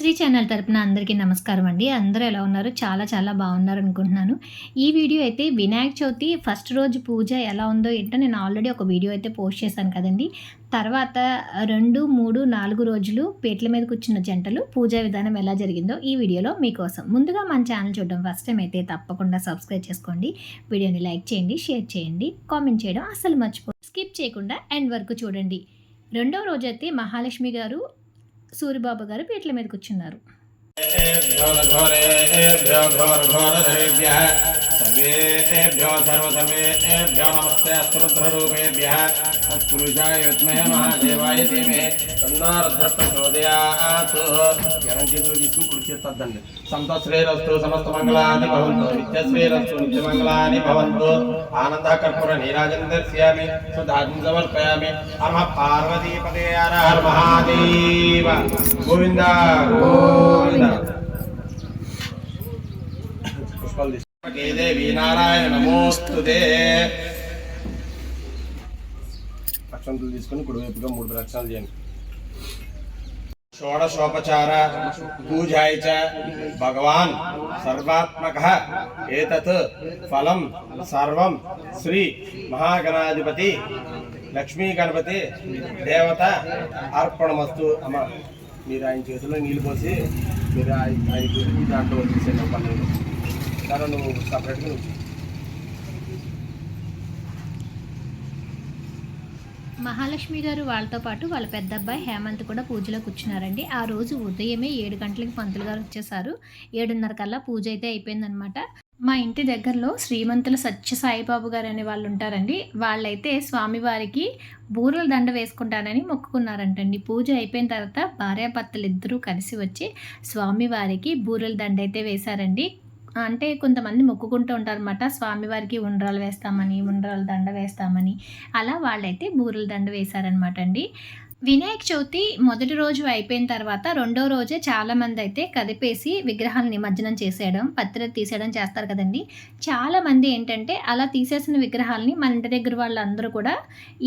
Sri channel తరపున అందరికీ నమస్కారం అండి. అందరూ ఎలా ఉన్నారు? చాలా చాలా బాగున్నారు అనుకుంటున్నాను. ఈ వీడియో అయితే వినాయక చవితి ఫస్ట్ రోజు పూజ ఎలా ఉందో ఏంటో నేను ఆల్రెడీ ఒక వీడియో అయితే పోస్ట్ చేశాను కదండి. తర్వాత రెండు మూడు నాలుగు రోజులు పేట్ల మీద కూర్చున్న జంటలు పూజా విధానం ఎలా జరిగిందో ఈ వీడియోలో మీకోసం. ముందుగా మన ఛానల్ చూడడం ఫస్ట్ టైం అయితే తప్పకుండా సబ్స్క్రైబ్ చేసుకోండి. వీడియోని లైక్ చేయండి షేర్ చేయండి కామెంట్ చేయడం అస్సలు మర్చిపో స్కిప్ చేయకుండా ఎండ్ వరకు చూడండి. రెండవ రోజైతే మహాలక్ష్మి గారు సూరిబాబు గారు పీటల మీద కూర్చున్నారు सर्वेभ्यो सर्वसर्वेभ्यो नमस्ते अस्त्रुद्ररूपेभ्यः तत्पुरुषाय विद्महे महादेवाय धीमहि। तन्नारुद्रप्रचोदयात् यरञ्चितु विष्णुकृत्य तद्दण्डे सन्तश्रेरस्तु समस्तमङ्गलानि भवन्तु। नित्यश्रेरस्तु नित्यमङ्गलानि भवन्तु। आनन्दः कर्पूरनीराजं दर्शयामि समर्पयामि पार्वतीपदे हर महादेव। गोविन्द। गोविन्द। తీసుకుంటే దేవి నారాయణ నమోస్తుతే అక్షంతులు తీసుకుని కుడివైపుగా మూడు ప్రదక్షిణాలు చేయండి. షోడశోపచార పూజాయ చ భగవాన్ సర్వాత్మక ఏతత్ ఫలం సర్వం శ్రీ మహాగణాధిపతి లక్ష్మీ గణపతి దేవత అర్పణమస్తు. అమ్మ మీరు ఆయన చేతిలో నీళ్ళు పోసి మీరు ఆయన దాంట్లో వచ్చేసాను దాని నువ్వు సపరేట్గా నువ్వు మహాలక్ష్మి గారు వాళ్ళతో పాటు వాళ్ళ పెద్ద అబ్బాయి హేమంత్ కూడా పూజలో కూర్చున్నారండి. ఆ రోజు ఉదయమే ఏడు గంటలకి పంతులు గారు వచ్చేసారు. ఏడున్నర కల్లా పూజ అయితే అయిపోయిందనమాట మా ఇంటి దగ్గరలో శ్రీమంతుల సత్య సాయిబాబు గారు అనే వాళ్ళు ఉంటారండి. వాళ్ళైతే స్వామివారికి బూరెల దండ వేసుకుంటానని మొక్కుకున్నారంటండి. పూజ అయిపోయిన తర్వాత భార్యాభర్తలు ఇద్దరూ కలిసి వచ్చి స్వామివారికి బూరెల దండ అయితే వేశారండి. అంటే కొంతమంది మొక్కుకుంటూ ఉంటారన్నమాట. స్వామివారికి ఉండ్రాలు వేస్తామని ఉండ్రాల దండ వేస్తామని. అలా వాళ్ళైతే బూరెల దండ వేశారనమాట అండి. వినాయక చవితి మొదటి రోజు అయిపోయిన తర్వాత రెండో రోజే చాలామంది అయితే కదిపేసి విగ్రహాలు నిమజ్జనం చేసేయడం పత్రిక తీసేయడం చేస్తారు కదండి. చాలామంది ఏంటంటే అలా తీసేసిన విగ్రహాలని మన ఇంటి దగ్గర వాళ్ళందరూ కూడా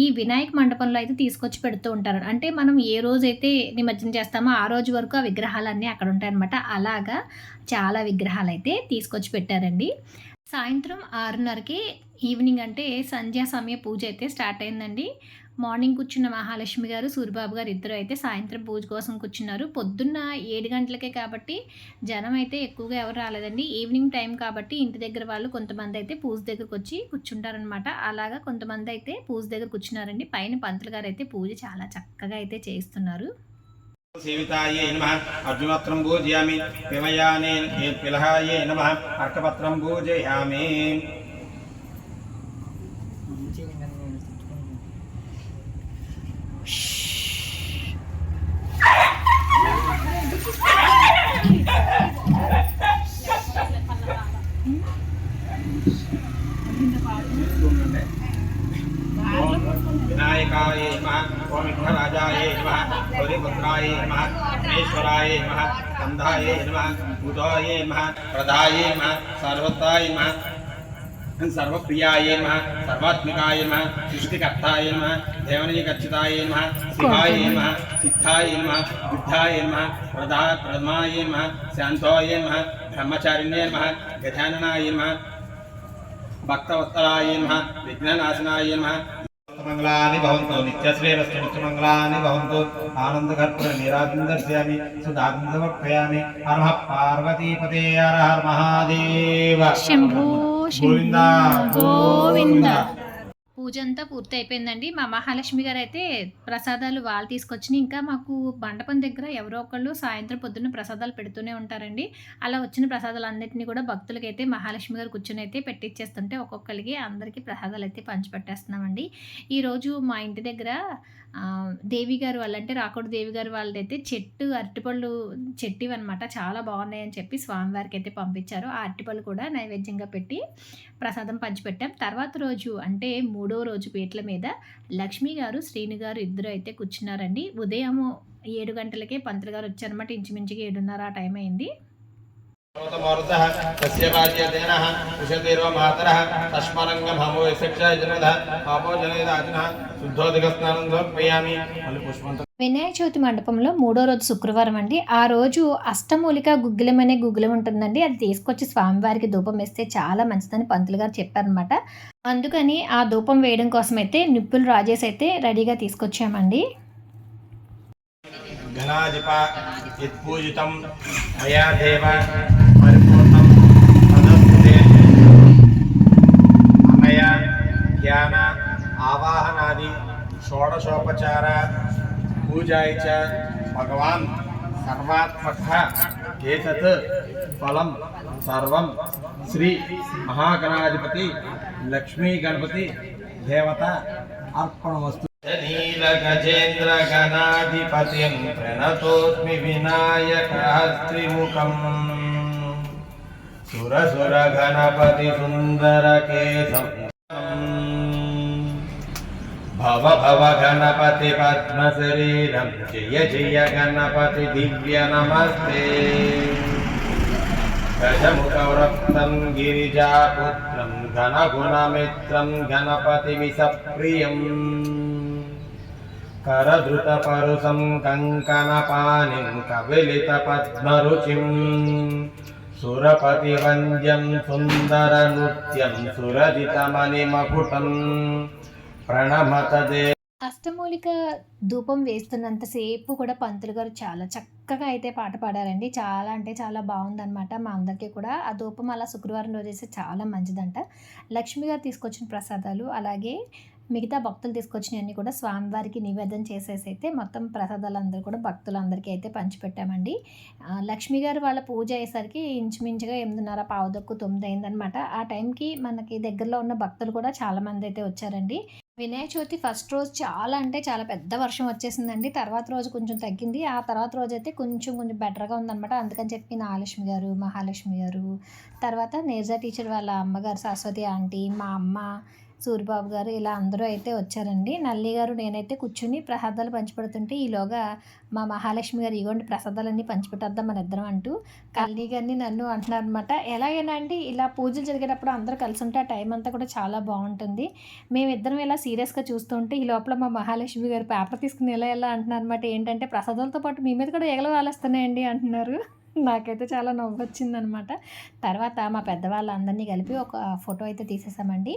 ఈ వినాయక మండపంలో అయితే తీసుకొచ్చి పెడుతూ ఉంటారు. అంటే మనం ఏ రోజైతే నిమజ్జనం చేస్తామో ఆ రోజు వరకు ఆ విగ్రహాలన్నీ అక్కడ ఉంటాయన్నమాట. అలాగా చాలా విగ్రహాలు అయితే తీసుకొచ్చి పెట్టారండి. సాయంత్రం ఆరున్నరకి ఈవినింగ్ అంటే సంధ్యా సమయ పూజ అయితే స్టార్ట్ అయిందండి. మార్నింగ్ కూర్చున్న మహాలక్ష్మి గారు సూరిబాబు గారు ఇద్దరు అయితే సాయంత్రం పూజ కోసం కూర్చున్నారు. పొద్దున్న ఏడు గంటలకే కాబట్టి జనం అయితే ఎక్కువగా ఎవరు రాలేదండి. ఈవినింగ్ టైం కాబట్టి ఇంటి దగ్గర వాళ్ళు కొంతమంది అయితే పూజ దగ్గరకు వచ్చి కూర్చుంటారనమాట అలాగా కొంతమంది అయితే పూజ దగ్గర కూర్చున్నారండి. పైన పంతులు గారు అయితే పూజ చాలా చక్కగా అయితే చేస్తున్నారు సేవితాయే నమ. అర్జునత్రం పూజయామి. పిమయానే పిలహాయే నమ. అర్కపత్రం పూజయామి. ఓం వినాయకాయ నమ ఓం విఘ్నరాజాయ నమ గౌరీపుత్రాయ నమ విఘ్నేశ్వరాయ నమ కందాయ నమ భూతాయ నమ ప్రదాయ నమ సర్వత్రాయ నమ సర్వప్రియాయ నమ సర్వాత్మికాయ నమ సృష్టికర్తాయ నమ దేవనీకర్చితాయ నమ శివాయ నమ సిద్ధాయ నమ బుద్ధాయ నమ ప్రదా ప్రథమాయ నమ శాంతోయ నమ బ్రహ్మచారిణ్యే నమ గజాననాయ నమ భక్తవత్సలాయ నమ విఘ్ననాశనాయ నమ మంగళాని భవంతు నిత్యశ్రేరస్తు నిత్యమంగళాని భవంతు ఆనందకర్పూర నీరాజం దర్శయామి సుధాగం సమర్పయామి హర నమః పార్వతీపతే గోవింద. గోవింద. పూజ అంతా పూర్తి అయిపోయిందండి మా మహాలక్ష్మి గారు అయితే ప్రసాదాలు వాళ్ళు తీసుకొచ్చి ఇంకా మాకు మండపం దగ్గర ఎవరో ఒకళ్ళు సాయంత్రం పొద్దున్న ప్రసాదాలు పెడుతూనే ఉంటారండి. అలా వచ్చిన ప్రసాదాలు అన్నింటినీ కూడా భక్తులకి అయితే మహాలక్ష్మి గారు కూర్చొని అయితే పెట్టిచ్చేస్తుంటే ఒక్కొక్కరికి అందరికీ ప్రసాదాలు అయితే పంచిపెట్టేస్తున్నామండి ఈరోజు మా ఇంటి దగ్గర దేవి గారు వాళ్ళంటే రాకోడు దేవి గారు వాళ్ళదైతే చెట్టు అరటిపళ్ళు చెట్టు అనమాట చాలా బాగున్నాయి అని చెప్పి స్వామివారికి అయితే పంపించారు. ఆ అరటిపళ్ళు కూడా నైవేద్యంగా పెట్టి ప్రసాదం పంచిపెట్టాం. తర్వాత రోజు అంటే మూడో రోజు పీటల మీద లక్ష్మి గారు శ్రీను గారు ఇద్దరు అయితే కూర్చున్నారండి. ఉదయము ఏడు గంటలకే పంతులు గారు వచ్చారన్నమాట. ఇంచుమించుగా ఏడున్నర ఆ టైం అయింది. వినాయక చవితి మండపంలో మూడో రోజు శుక్రవారం అండి. ఆ రోజు అష్టమూలిక గుగ్గిలం అనే గుగ్గిలం ఉంటుందండి. అది తీసుకొచ్చి స్వామివారికి ధూపం వేస్తే చాలా మంచిదని పంతులు గారు చెప్పారనమాట అందుకని ఆ ధూపం వేయడం కోసం అయితే నిప్పులు రాజేసి అయితే రెడీగా తీసుకొచ్చామండి. ఘనాధిప యత్పూజితం మయా దేవ పరిపూర్ణం తదస్తుతే అనయ ధ్యాన ఆవాహనాది షోడశోపచార పూజాయ చ భగవాన్ సర్వాత్మక ఏతత్ ఫలం సర్వం శ్రీ మహాగణాధిపతి లక్ష్మీ గణపతి దేవత అర్పణ వస్తు नीलगजेन्द्रगणाधिपतिं प्रणतोऽस्मि विनायकहस्त्रिमुखम्। सुरसुरगणपतिसुन्दरकेशम्। भव भव गणपति पद्मशरीरं जय जय गणपति दिव्य नमस्ते गजमुखवृत्तं गिरिजापुत्रं घनगुणमित्रं गणपतिविषप्रियम्। కరధృతపరుసం కంకణపాణిం సుందర సురపతివంద్యం సుందరనృత్యం సురజితమణిమకుటం ప్రణమతదే అష్టమూలిక ధూపం వేస్తున్నంతసేపు కూడా పంతులు గారు చాలా చక్కగా అయితే పాట పాడారండి. చాలా అంటే చాలా బాగుందనమాట మా అందరికీ కూడా. ఆ ధూపం అలా శుక్రవారం రోజు వేస్తే చాలా మంచిదంట. లక్ష్మి గారు తీసుకొచ్చిన ప్రసాదాలు అలాగే మిగతా భక్తులు తీసుకొచ్చినవన్నీ కూడా స్వామివారికి నివేదన చేసేసి అయితే మొత్తం ప్రసాదాలు అందరూ కూడా భక్తులందరికీ అయితే పంచిపెట్టామండి. లక్ష్మి గారు వాళ్ళ పూజ అయ్యేసరికి ఇంచుమించుగా ఎనిమిదిన్నర పావుదొక్కు తొమ్మిది అయిందనమాట ఆ టైంకి మనకి దగ్గరలో ఉన్న భక్తులు కూడా చాలామంది అయితే వచ్చారండి. వినాయక చవితి ఫస్ట్ రోజు చాలా అంటే చాలా పెద్ద వర్షం వచ్చేసిందండి. తర్వాత రోజు కొంచెం తగ్గింది. ఆ తర్వాత రోజు అయితే కొంచెం కొంచెం బెటర్గా ఉందన్నమాట. అందుకని చెప్పి నాగలక్ష్మి గారు మహాలక్ష్మి గారు తర్వాత నేర్జా టీచర్ వాళ్ళ అమ్మగారు సరస్వతి ఆంటీ మా అమ్మ సూరిబాబు గారు ఇలా అందరూ అయితే వచ్చారండి. నల్లి గారు నేనైతే కూర్చుని ప్రసాదాలు పంచిపెడుతుంటే ఈలోగా మా మహాలక్ష్మి గారు ఇగోండి ప్రసాదాలన్నీ పంచిపెట్టేద్దాం మన ఇద్దరం అంటూ కల్లి గారిని నన్ను అంటున్నారు అనమాట ఎలాగైనా అండి ఇలా పూజలు జరిగేటప్పుడు అందరూ కలిసి ఉంటే ఆ టైం అంతా కూడా చాలా బాగుంటుంది. మేమిద్దరం ఇలా సీరియస్గా చూస్తుంటే ఈ లోపల మా మహాలక్ష్మి గారు పేపర్ తీసుకుని ఎలా ఎలా అంటున్నారు అనమాట ఏంటంటే ప్రసాదాలతో పాటు మీ మీద కూడా ఎగల వాలేస్తున్నాయండి అంటున్నారు. నాకైతే చాలా నవ్వు వచ్చిందనమాట తర్వాత మా పెద్దవాళ్ళందరినీ కలిపి ఒక ఫోటో అయితే తీసేసామండి.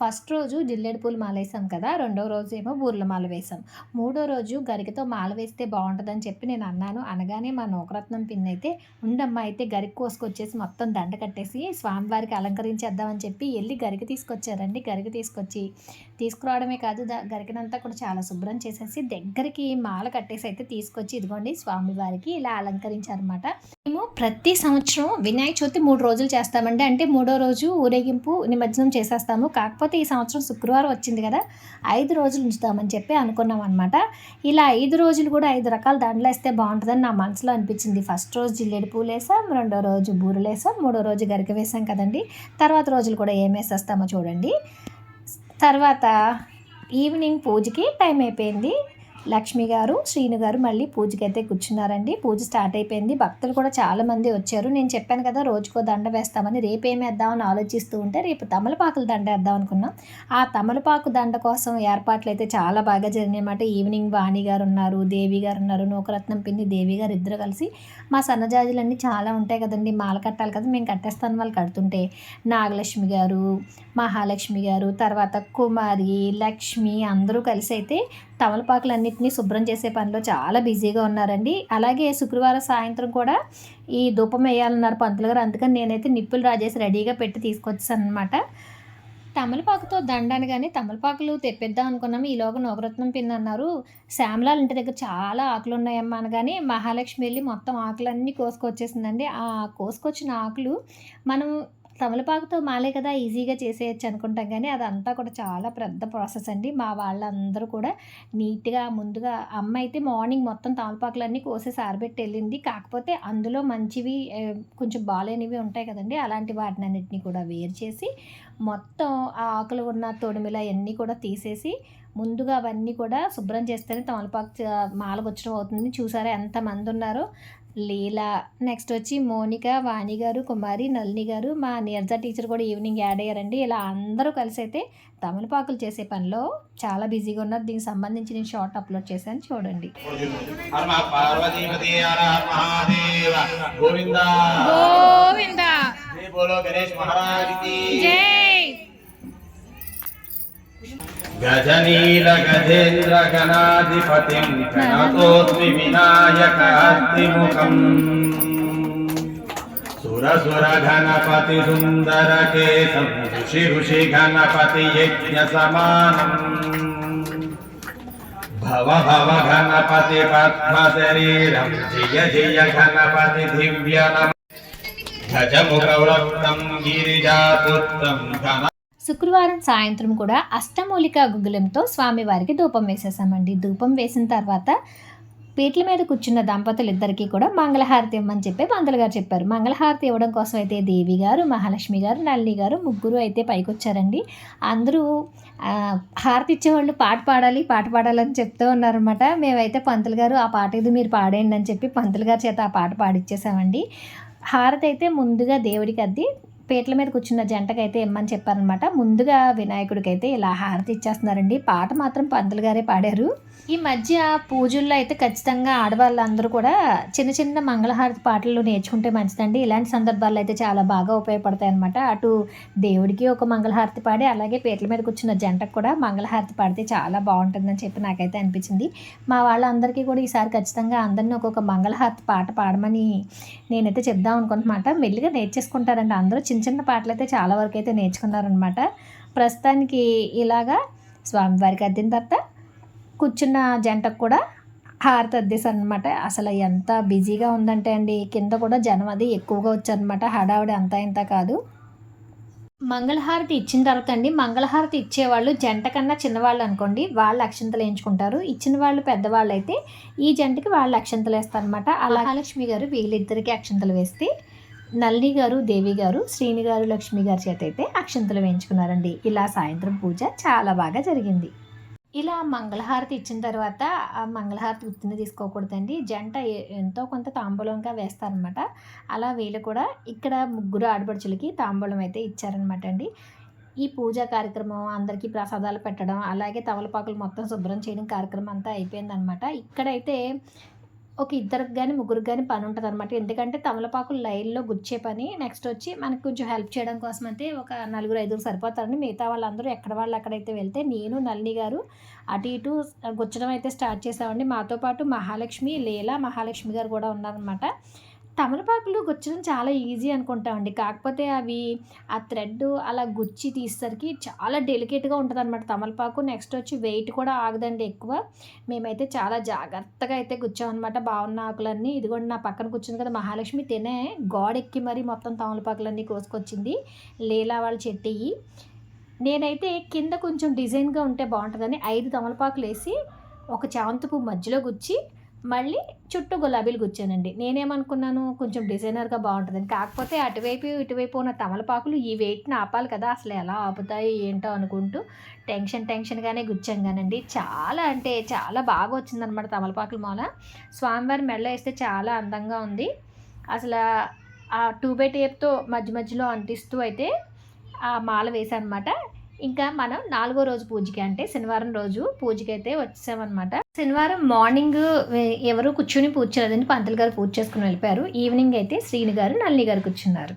ఫస్ట్ రోజు జిల్లేడు పూలు మాల వేసాం కదా రెండో రోజు ఏమో బూర్ల మాల వేసాం. మూడో రోజు గరికతో మాల వేస్తే బాగుంటుందని చెప్పి నేను అన్నాను. అనగానే మా నూకరత్నం పిన్ అయితే ఉండమ్మ అయితే గరికి కోసుకొచ్చేసి మొత్తం దండ కట్టేసి స్వామివారికి అలంకరించేద్దామని చెప్పి వెళ్ళి గరికి తీసుకొచ్చారండి గరికి తీసుకొచ్చి. తీసుకురావడమే కాదు దా గరికనంతా కూడా చాలా శుభ్రం చేసేసి దగ్గరికి మాల కట్టేసి అయితే తీసుకొచ్చి ఇదిగోండి స్వామివారికి ఇలా అలంకరించారనమాట మేము ప్రతి సంవత్సరం వినాయక చవితి మూడు రోజులు చేస్తామండి. అంటే మూడో రోజు ఊరేగింపు నిమజ్జనం చేసేస్తాము. కాకపోతే ఈ సంవత్సరం శుక్రవారం వచ్చింది కదా ఐదు రోజులు ఉంచుతామని చెప్పి అనుకున్నాం అనమాట ఇలా ఐదు రోజులు కూడా ఐదు రకాల దండలు వేస్తే బాగుంటుందని నా మనసులో అనిపించింది. ఫస్ట్ రోజు జిల్లేడు పూలు వేసాం రెండో రోజు బూరలు వేసాం మూడో రోజు గరిక వేసాం కదండి. తర్వాత రోజులు కూడా ఏం వేసేస్తామో చూడండి. తర్వాత ఈవినింగ్ పూజకి టైం అయిపోయింది. లక్ష్మి గారు శ్రీను గారు మళ్ళీ పూజకి అయితే కూర్చున్నారండి. పూజ స్టార్ట్ అయిపోయింది. భక్తులు కూడా చాలా మంది వచ్చారు. నేను చెప్పాను కదా రోజుకో దండ వేస్తామని. రేపు ఏం వేద్దామని ఆలోచిస్తూ ఉంటే రేపు తమలపాకుల దండ వేద్దాం అనుకున్నాం. ఆ తమలపాకు దండ కోసం ఏర్పాట్లు అయితే చాలా బాగా జరిగినాయన్నమాట ఈవినింగ్ వాణి గారు ఉన్నారు దేవి గారు ఉన్నారు నూకరత్నం పిన్ని దేవి గారు ఇద్దరు కలిసి. మా సన్నజాజులన్నీ చాలా ఉంటాయి కదండి. మాల కట్టాలి కదా మేము కట్టేస్తాను వాళ్ళు కడుతుంటే. నాగలక్ష్మి గారు మహాలక్ష్మి గారు తర్వాత కుమారి లక్ష్మి అందరూ కలిసి అయితే తమలపాకులన్నింటినీ శుభ్రం చేసే పనిలో చాలా బిజీగా ఉన్నారండి. అలాగే శుక్రవారం సాయంత్రం కూడా ఈ ధూపం వేయాలన్నారు పంతులు గారు. అందుకని నేనైతే నిప్పులు రాజేసి రెడీగా పెట్టి తీసుకొచ్చాను అనమాట తమలపాకుతో దండాను కానీ తమలపాకులు తెప్పిద్దాం అనుకున్నాము. ఈలోగా నవరత్నం పిన్ అన్నారు శ్యామలాల ఇంటి దగ్గర చాలా ఆకులు ఉన్నాయమ్మా అనగానే మహాలక్ష్మి వెళ్ళి మొత్తం ఆకులన్నీ కోసుకొచ్చేసిందండి. ఆ కోసుకొచ్చిన ఆకులు మనం తమలపాకుతో మాలే కదా ఈజీగా చేసేయచ్చు అనుకుంటాం కానీ అదంతా కూడా చాలా పెద్ద ప్రాసెస్ అండి. మా వాళ్ళందరూ కూడా నీట్గా ముందుగా అమ్మ అయితే మార్నింగ్ మొత్తం తమలపాకులన్నీ కోసేసి ఆరబెట్టి వెళ్ళింది. కాకపోతే అందులో మంచివి కొంచెం బాగాలేనివి ఉంటాయి కదండి. అలాంటి వాటిని అన్నింటినీ కూడా వేరు చేసి మొత్తం ఆ ఆకులు ఉన్న తొడిమిల అవన్నీ కూడా తీసేసి ముందుగా అవన్నీ కూడా శుభ్రం చేస్తేనే తమలపాకు చ- మాల అవుతుంది. చూసారా ఎంతమంది ఉన్నారో. లీల. నెక్స్ట్ వచ్చి మోనిక వాణి గారు కుమారి నళిని గారు. మా నీరజ టీచర్ కూడా ఈవినింగ్ యాడ్ అయ్యారండి. ఇలా అందరూ కలిసి అయితే తమలపాకులు చేసే పనిలో చాలా బిజీగా ఉన్నారు. దీనికి సంబంధించి నేను షార్ట్ అప్లోడ్ చేశాను. చూడండి. గోవింద. గోవింద జై బోలో గణేష్ మహారాజ్కి గజనీల గజేంద్ర గణాధిపతిం గణతోస్మి వినాయక అస్తిముఖం సుర సుర గణపతి సుందర కేశం శుక్రవారం సాయంత్రం కూడా అష్టమూలిక గుగ్గులంతో స్వామివారికి ధూపం వేసేసామండి ధూపం వేసిన తర్వాత పీట్ల మీద కూర్చున్న దంపతులు ఇద్దరికీ కూడా మంగళహారతి ఇవ్వమని చెప్పి పంతులు గారు చెప్పారు. మంగళహారతి ఇవ్వడం కోసం అయితే దేవి గారు మహాలక్ష్మి గారు నళిని గారు ముగ్గురు అయితే పైకి వచ్చారండి అందరూ హారతి ఇచ్చేవాళ్ళు పాట పాడాలి పాట పాడాలని చెప్తూ ఉన్నారనమాట మేమైతే పంతులు గారు ఆ పాట ఇది మీరు పాడేయండి అని చెప్పి పంతులు గారి చేత ఆ పాట పాడిచ్చేసామండి. హారతి అయితే ముందుగా దేవుడికి అద్ది పీటల మీద కూర్చున్న జంటకైతే ఇమ్మని చెప్పారనమాట. ముందుగా వినాయకుడికైతే ఇలా హారతి ఇచ్చేస్తున్నారండి. పాట మాత్రం పంతులు గారే పాడారు. ఈ మధ్య పూజల్లో అయితే ఖచ్చితంగా ఆడవాళ్ళందరూ కూడా చిన్న చిన్న మంగళహారతి పాటలు నేర్చుకుంటే మంచిదండి. ఇలాంటి సందర్భాల్లో అయితే చాలా బాగా ఉపయోగపడతాయి అనమాట అటు దేవుడికి ఒక మంగళహారతి పాడి అలాగే పీటల మీద కూర్చున్న జంటకు కూడా మంగళహారతి పాడితే చాలా బాగుంటుందని చెప్పి నాకైతే అనిపించింది. మా వాళ్ళందరికీ కూడా ఈసారి ఖచ్చితంగా అందరినీ ఒక్కొక్క మంగళహారతి పాట పాడమని నేనైతే చెప్దాం అనుకుంటున్నమాట. మెల్లిగా నేర్చేసుకుంటారండి అందరూ. చిన్న చిన్న పాటలు అయితే చాలా వరకు అయితే నేర్చుకున్నారనమాట ప్రస్తుతానికి ఇలాగా స్వామివారికి అద్దిన తర్వాత కూర్చున్న జంటకు కూడా హారతి అద్దేశారు అనమాట అసలు ఎంత బిజీగా ఉందంటే అండి కింద కూడా జనం అది ఎక్కువగా వచ్చారనమాట హడావిడి అంతా ఇంత కాదు. మంగళహారతి ఇచ్చిన తర్వాత అండి మంగళహారతి ఇచ్చేవాళ్ళు జంట కన్నా చిన్నవాళ్ళు అనుకోండి వాళ్ళు అక్షంతలు వేయించుకుంటారు. ఇచ్చిన వాళ్ళు పెద్దవాళ్ళు అయితే ఈ జంటకి వాళ్ళు అక్షంతలు వేస్తారనమాట అలా మహాలక్ష్మి గారు వీళ్ళిద్దరికి అక్షంతలు వేస్తే నల్లి గారు దేవి గారు శ్రీని గారు లక్ష్మి గారి చేత అయితే అక్షంతలు వేయించుకున్నారండి. ఇలా సాయంత్రం పూజ చాలా బాగా జరిగింది. ఇలా మంగళహారతి ఇచ్చిన తర్వాత ఆ మంగళహారతి ఉత్తిని తీసుకోకూడదండి. జంట ఎంతో కొంత తాంబూలంగా వేస్తారనమాట. అలా వీళ్ళు కూడా ఇక్కడ ముగ్గురు ఆడపడుచులకి తాంబూలం అయితే ఇచ్చారనమాట అండి ఈ పూజా కార్యక్రమం అందరికీ ప్రసాదాలు పెట్టడం అలాగే తవలపాకులు మొత్తం శుభ్రం చేయడం కార్యక్రమం అంతా అయిపోయిందనమాట. ఇక్కడైతే ఒక ఇద్దరికి కానీ ముగ్గురికి కానీ పని ఉంటుంది అనమాట ఎందుకంటే తమలపాకులు లైన్లో గుచ్చే పని. నెక్స్ట్ వచ్చి మనకు కొంచెం హెల్ప్ చేయడం కోసం అయితే ఒక నలుగురు ఐదుగురు సరిపోతారండి. మిగతా వాళ్ళందరూ ఎక్కడ వాళ్ళు అక్కడైతే వెళ్తే నేను నల్లి గారు అటు ఇటు గుచ్చడం అయితే స్టార్ట్ చేసామండి. మాతో పాటు మహాలక్ష్మి లీలా మహాలక్ష్మి గారు కూడా ఉన్నారనమాట తమలపాకులు గుచ్చడం చాలా ఈజీ అనుకుంటామండి కాకపోతే అవి ఆ థ్రెడ్ అలా గుచ్చి తీసేసరికి చాలా డెలికేట్గా ఉంటుంది అనమాట తమలపాకు. నెక్స్ట్ వచ్చి వెయిట్ కూడా ఆగదండి ఎక్కువ. మేమైతే చాలా జాగ్రత్తగా అయితే గుచ్చామన్నమాట బాగున్న ఆకులన్నీ. ఇదిగోండి నా పక్కన కూర్చుంది కదా మహాలక్ష్మి. తినే గోడెక్కి మరీ మొత్తం తమలపాకులన్నీ కోసుకొచ్చింది. లీలా వాళ్ళ చెట్టయ్యి. నేనైతే కింద కొంచెం డిజైన్గా ఉంటే బాగుంటుందని ఐదు తమలపాకులు వేసి ఒక చామంతి పువ్వు మధ్యలో గుచ్చి మళ్ళీ చుట్టూ గులాబీలు గుచ్చానండి. నేనేమనుకున్నాను కొంచెం డిజైనర్గా బాగుంటుందని. కాకపోతే అటువైపు ఇటువైపు ఉన్న తమలపాకులు ఈ వెయిట్ని ఆపాలి కదా అసలు ఎలా ఆపుతాయి ఏంటో అనుకుంటూ టెన్షన్ టెన్షన్గానే గుచ్చాంగానండి చాలా అంటే చాలా బాగా వచ్చిందనమాట తమలపాకుల మూల. స్వామివారి మెడలో వేస్తే చాలా అందంగా ఉంది. అసలు ఆ టూ బై టేప్తో మధ్య మధ్యలో అంటిస్తూ అయితే ఆ మాల వేసానమాట ఇంకా మనం నాలుగో రోజు పూజకి అంటే శనివారం రోజు పూజకి అయితే వచ్చామన్నమాట. శనివారం మార్నింగ్ ఎవరు కూర్చుని పూజ చేయలేదండి పంతులు గారు పూజ చేసుకుని వెళ్ళిపోయారు. ఈవినింగ్ అయితే శ్రీని గారు నల్లి గారు కూర్చున్నారు.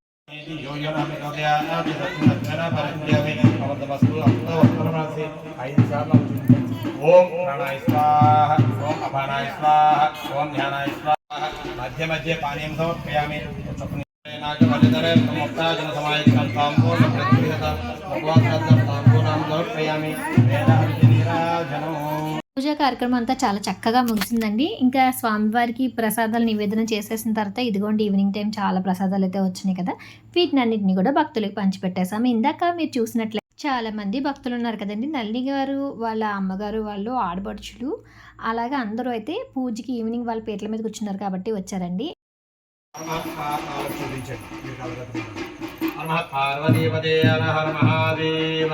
ఓం ప్రాణాయ స్వాహ ఓం అపానాయ స్వాహ ఓం ధ్యానాయ స్వాహ మధ్య మధ్య పానీయం సమర్పయామి ముక్తాజన తాంబూల ప్రతిహత దోర్పయామి వేదాంతి నీరాజనం పూజ కార్యక్రమం అంతా చాలా చక్కగా ముగిసిందండి ఇంకా స్వామివారికి ప్రసాదాలు నివేదన చేసేసిన తర్వాత ఇదిగోండి ఈవినింగ్ టైం చాలా ప్రసాదాలు అయితే వచ్చినాయి కదా వీటిని అన్నింటినీ కూడా భక్తులకు పంచిపెట్టేసాము ఇందాక మీరు చూసినట్లయితే చాలా మంది భక్తులు ఉన్నారు కదండి నల్లి గారు వాళ్ళ అమ్మగారు వాళ్ళు ఆడబడుచులు అలాగే అందరూ అయితే పూజకి ఈవినింగ్ వాళ్ళ పేర్ల మీద కూర్చున్నారు కాబట్టి వచ్చారండి నమః మహాదేవ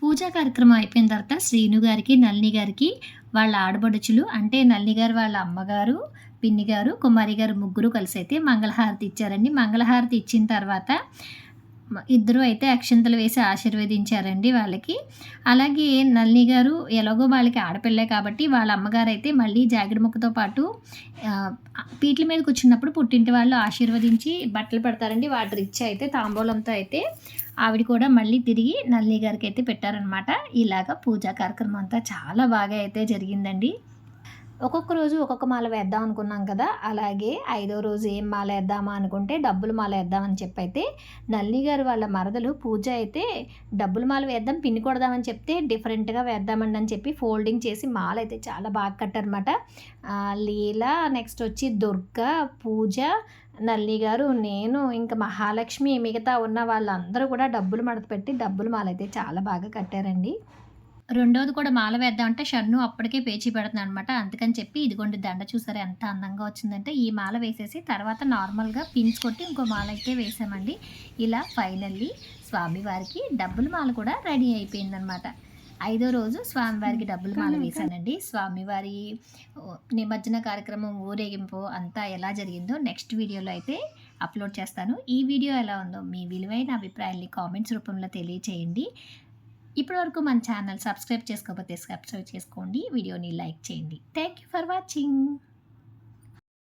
పూజా కార్యక్రమం అయిపోయిన తర్వాత శ్రీను గారికి నళిని గారికి వాళ్ళ ఆడబడుచులు అంటే నళిని గారు వాళ్ళ అమ్మగారు పిన్ని గారు కుమారి గారు ముగ్గురు కలిసి అయితే మంగళహారతి ఇచ్చారండి. మంగళహారతి ఇచ్చిన తర్వాత ఇద్దరు అయితే అక్షంతలు వేసి ఆశీర్వదించారండి వాళ్ళకి. అలాగే నళిని గారు ఎలాగో వాళ్ళకి ఆడపిల్లే కాబట్టి వాళ్ళ అమ్మగారు అయితే మళ్ళీ జాగిడి ముక్కతో పాటు పీట్ల మీద కూర్చున్నప్పుడు పుట్టింటి వాళ్ళు ఆశీర్వదించి బట్టలు పెడతారండి. వాటి రిచ్ అయితే తాంబూలంతో అయితే ఆవిడ కూడా మళ్ళీ తిరిగి నల్లి గారికి అయితే పెట్టారనమాట ఇలాగ పూజా కార్యక్రమం అంతా చాలా బాగా అయితే జరిగిందండి. ఒక్కొక్క రోజు ఒక్కొక్క మాల వేద్దాం అనుకున్నాం కదా అలాగే ఐదో రోజు ఏం మాల వేద్దామా అనుకుంటే డబ్బులు మాల వేద్దామని చెప్పి అయితే నల్లి గారు వాళ్ళ మరదలు పూజ అయితే డబ్బులు మాల వేద్దాం పిన్ని కొడదామని చెప్తే డిఫరెంట్గా వేద్దామండి అని చెప్పి ఫోల్డింగ్ చేసి మాల అయితే చాలా బాగా కట్టారనమాట లీల నెక్స్ట్ వచ్చి దుర్గా పూజ నల్లి గారు నేను ఇంకా మహాలక్ష్మి మిగతా ఉన్న వాళ్ళందరూ కూడా డబ్బులు మడత పెట్టి డబ్బులు మాలైతే చాలా బాగా కట్టారండి. రెండోది కూడా మాల వేద్దామంటే షన్ను అప్పటికే పేచి పెడుతుంది అనమాట అందుకని చెప్పి ఇదిగోండి దండ చూసారా ఎంత అందంగా వచ్చిందంటే ఈ మాల వేసేసి తర్వాత నార్మల్గా పిన్స్ కొట్టి ఇంకో మాల అయితే వేసామండి. ఇలా ఫైనల్లీ స్వామివారికి డబ్బులు మాల కూడా రెడీ అయిపోయిందనమాట ఐదో రోజు స్వామివారికి డబ్బుల మాల వేశానండి. స్వామివారి నిమజ్జన కార్యక్రమం ఊరేగింపు అంతా ఎలా జరిగిందో నెక్స్ట్ వీడియోలో అయితే అప్లోడ్ చేస్తాను. ఈ వీడియో ఎలా ఉందో మీ విలువైన అభిప్రాయాల్ని కామెంట్స్ రూపంలో తెలియచేయండి. ఇప్పటివరకు మన ఛానల్ సబ్స్క్రైబ్ చేసుకోకపోతే సబ్స్క్రైబ్ చేసుకోండి. వీడియోని లైక్ చేయండి. Thank you for watching.